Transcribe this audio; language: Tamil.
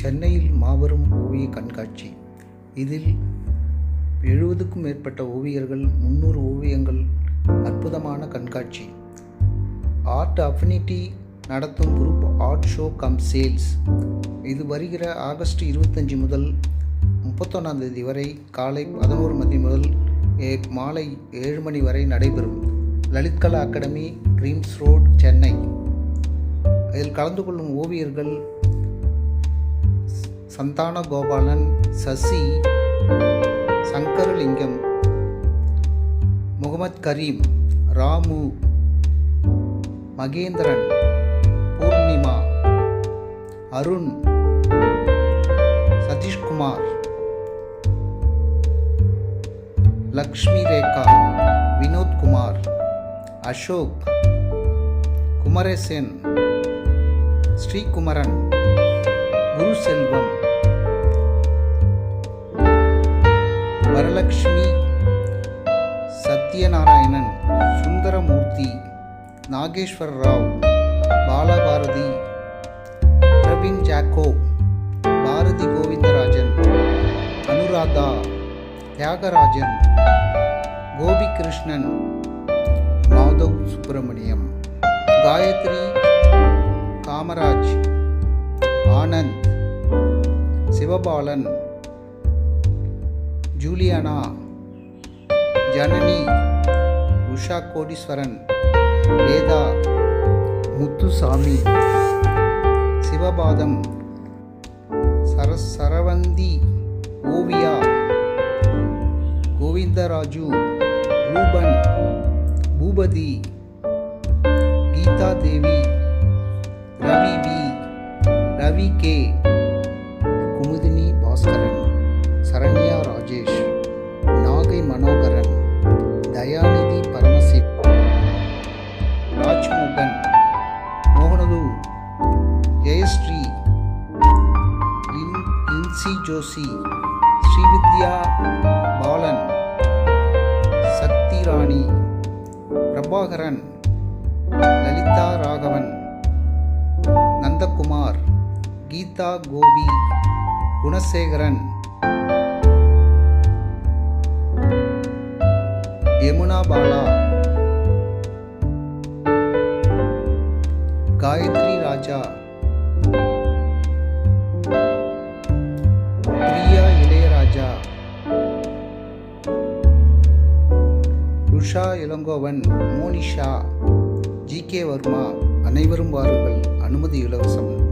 சென்னையில் மாபெரும் ஓவிய கண்காட்சி. இதில் எழுபதுக்கும் மேற்பட்ட ஓவியர்கள் முந்நூறு ஓவியங்கள் அற்புதமான கண்காட்சி. ஆர்ட் அஃபினிட்டி நடத்தும் group art show cum sales இது வருகிற ஆகஸ்ட் இருபத்தஞ்சி முதல் முப்பத்தொன்னாம் தேதி வரை காலை பதினோரு மணி முதல் ஏ- மாலை ஏழு மணி வரை நடைபெறும். Lalit Kala Academy Greams road Chennai. இதில் கலந்து கொள்ளும் ஓவியர்கள் சந்தான கோபாலன் சசி சங்கரலிங்கம் முகமத் கரீம் ராமு மகேந்திரன் பூர்ணிமா அருண் சதீஷ்குமார் லக்ஷ்மி ரேகா வினோத்குமார் அசோக் குமரேசன் ஸ்ரீகுமரன் குரு செல்வம் லக்ஷ்மி சத்யநாராயணன் சுந்தரமூர்த்தி நாகேஸ்வர் ராவ் பாலபாரதி பிரவீன் ஜாக்கோ பாரதி கோவிந்தராஜன் அனுராதா தியாகராஜன் கோபிகிருஷ்ணன் மாதவ் சுப்பிரமணியம் காயத்ரி காமராஜ் ஆனந்த் சிவபாலன் ஜூலியானா ஜனனி உஷா கோடீஸ்வரன் வேதா முத்துசாமி சிவபாதம் சர Saravanthi Oviya Govindaraju Ruban Boopathi Geetha Devi Ravi V Ravi K. Joshi Srividya Balan Sakthi Rani Prabhakaran Lalitha Raghavan Nandakumar Geetha Gopi Gunasekaran Yamuna Bala Gayathri Raja Usha Ilangovan Monisha G K Varma அனைவரும் வாருங்கள். அனுமதி இலவசம்.